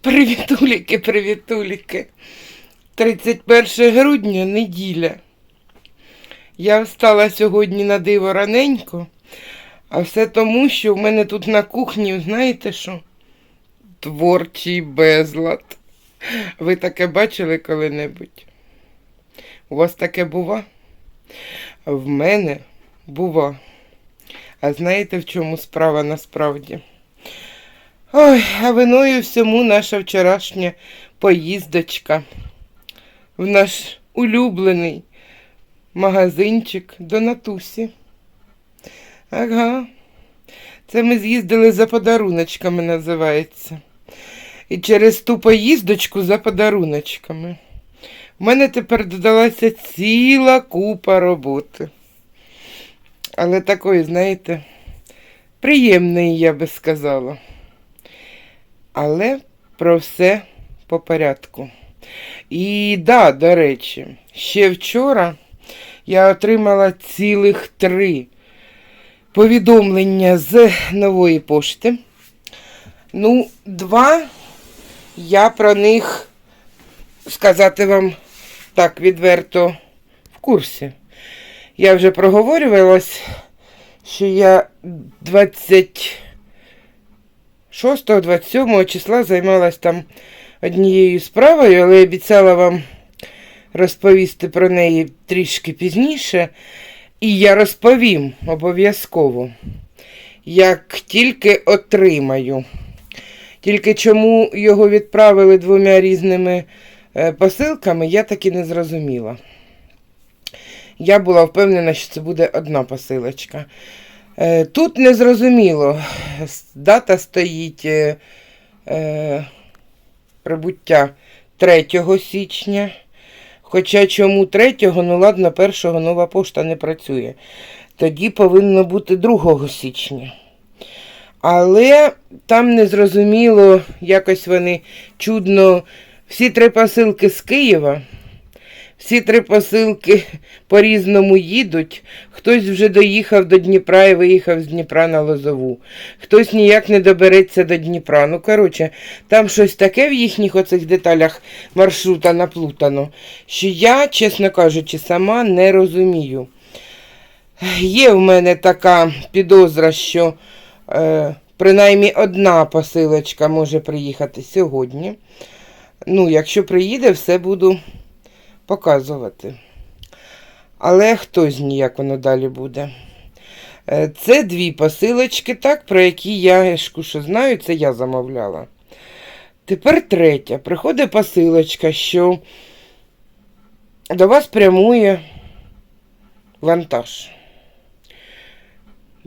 Привітуліки, привітуліки. 31 грудня, неділя. Я встала сьогодні на диво раненько, а все тому, що в мене тут на кухні, знаєте що? Творчий безлад. Ви таке бачили коли-небудь? У вас таке бува? В мене бува. А знаєте, в чому справа насправді? Ой, а виною всьому наша вчорашня поїздочка в наш улюблений магазинчик до Натусі. Ага. Це ми з'їздили за подаруночками, називається. І через ту поїздочку за подаруночками. В мене тепер додалася ціла купа роботи. Але такої, знаєте, приємної, я би сказала. Але про все по порядку. І да, до речі, ще вчора я отримала цілих три повідомлення з нової пошти. Ну, два я про них сказати вам так відверто в курсі. Я вже проговорювалась, що я 20. 6-27 числа займалась там однією справою, але обіцяла вам розповісти про неї трішки пізніше. І я розповім обов'язково, як тільки отримаю. Тільки чому його відправили двома різними е, посилками, я так і не зрозуміла. Я була впевнена, що це буде одна посилочка. Е, Тут незрозуміло. С- Дата стоїть е, прибуття 3 січня. Хоча чому 3, ну ладно, 1 нова пошта не працює. Тоді повинно бути 2 січня. Але там незрозуміло, якось вони чудно. Всі три посилки з Києва. Всі три посилки по-різному їдуть. Хтось вже доїхав до Дніпра і виїхав з Дніпра на Лозову. Хтось ніяк не добереться до Дніпра. Ну, коротше, там щось таке в їхніх оцих деталях маршрута наплутано, що я, чесно кажучи, сама не розумію. Є в мене така підозра, що е, принаймні одна посилочка може приїхати сьогодні. Ну, якщо приїде, все буду показувати. Але хто з ніяк воно далі буде. Е, Це дві посилочки, так, про які я що знаю, це я замовляла. Тепер третя. Приходить посилочка, що до вас прямує вантаж.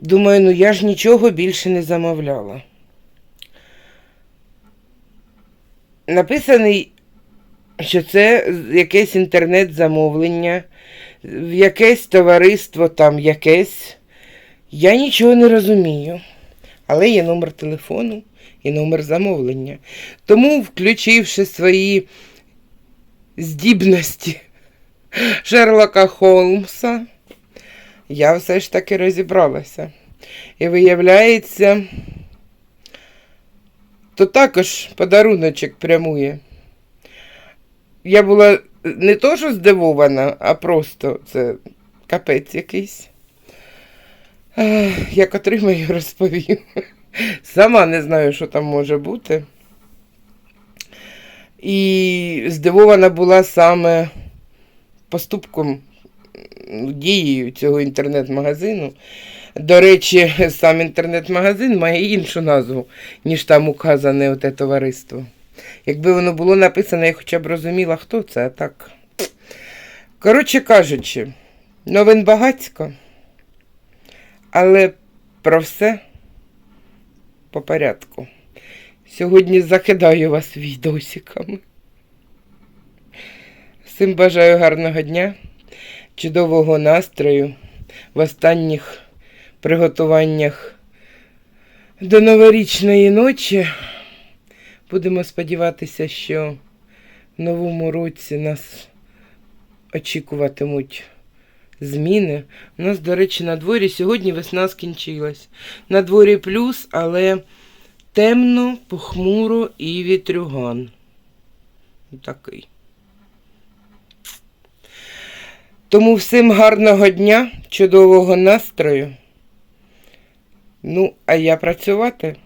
Думаю, ну я ж нічого більше не замовляла. Написаний що це якесь інтернет-замовлення, якесь товариство там якесь. Я нічого не розумію. Але є номер телефону і номер замовлення. Тому, включивши свої здібності Шерлока Холмса, я все ж таки розібралася. І виявляється, то також подаруночок прямує. Я була не то, що здивована, а просто це капець якийсь. Як отримаю, розповім. Сама не знаю, що там може бути. І здивована була саме поступком, дією цього інтернет-магазину. До речі, сам інтернет-магазин має іншу назву, ніж там указане оте товариство. Якби воно було написано, я хоча б розуміла, хто це, а так. Коротше кажучи, новин багацько, але про все по порядку. Сьогодні закидаю вас відосиками. Всім бажаю гарного дня, чудового настрою в останніх приготуваннях до новорічної ночі. Будемо сподіватися, що в новому році нас очікуватимуть зміни. У нас, до речі, на дворі сьогодні весна скінчилась. На дворі плюс, але темно, похмуро і вітрюган. Такий. Тому всім гарного дня, чудового настрою. Ну, а я працювати.